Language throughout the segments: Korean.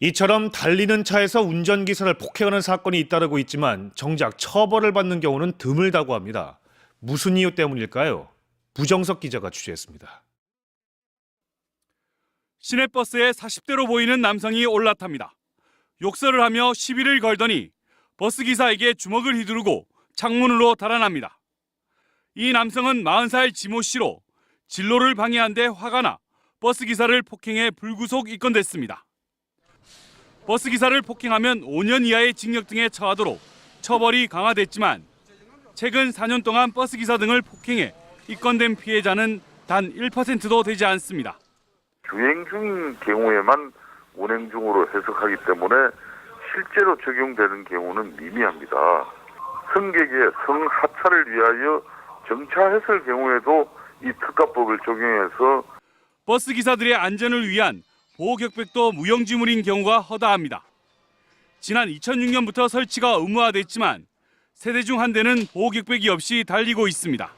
이처럼 달리는 차에서 운전기사를 폭행하는 사건이 잇따르고 있지만 정작 처벌을 받는 경우는 드물다고 합니다. 무슨 이유 때문일까요? 부정석 기자가 취재했습니다. 시내버스에 40대로 보이는 남성이 올라탑니다. 욕설을 하며 시비를 걸더니 버스 기사에게 주먹을 휘두르고 창문으로 달아납니다. 이 남성은 40살 지모 씨로 진로를 방해한 데 화가 나 버스 기사를 폭행해 불구속 입건됐습니다. 버스 기사를 폭행하면 5년 이하의 징역 등에 처하도록 처벌이 강화됐지만 최근 4년 동안 버스 기사 등을 폭행해 입건된 피해자는 단 1%도 되지 않습니다. 주행 중인 경우에만 운행 중으로 해석하기 때문에 실제로 적용되는 경우는 미미합니다. 승객의 성하차를 위하여 정차했을 경우에도 이 특가법을 적용해서 버스 기사들의 안전을 위한 보호 격백도 무용지물인 경우가 허다합니다. 지난 2006년부터 설치가 의무화됐지만 세대 중 한 대는 보호 격백이 없이 달리고 있습니다.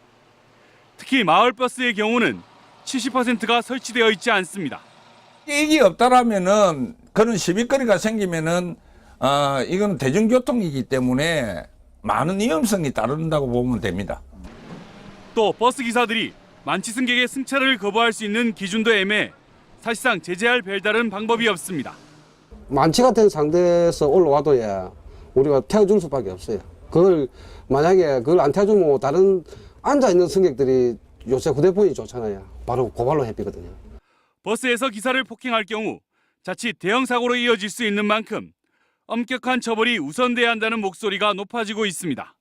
특히 마을 버스의 경우는 70%가 설치되어 있지 않습니다. 이게 없다라면은 그런 시비거리가 생기면은 어, 이건 대중교통이기 때문에 많은 위험성이 따른다고 보면 됩니다. 또 버스 기사들이 만취 승객의 승차를 거부할 수 있는 기준도 애매해 사실상 제재할 별다른 방법이 없습니다. 만취 같은 상태에서 올라와도 예, 우리가 태워줄 수밖에 없어요. 그걸 만약에 그걸 안 태워주면 다른 앉아 있는 승객들이 요새 휴대폰이 좋잖아요. 바로 고발로 해피거든요. 버스에서 기사를 폭행할 경우 자칫 대형 사고로 이어질 수 있는 만큼 엄격한 처벌이 우선돼야 한다는 목소리가 높아지고 있습니다.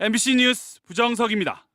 MBC 뉴스 부정석입니다.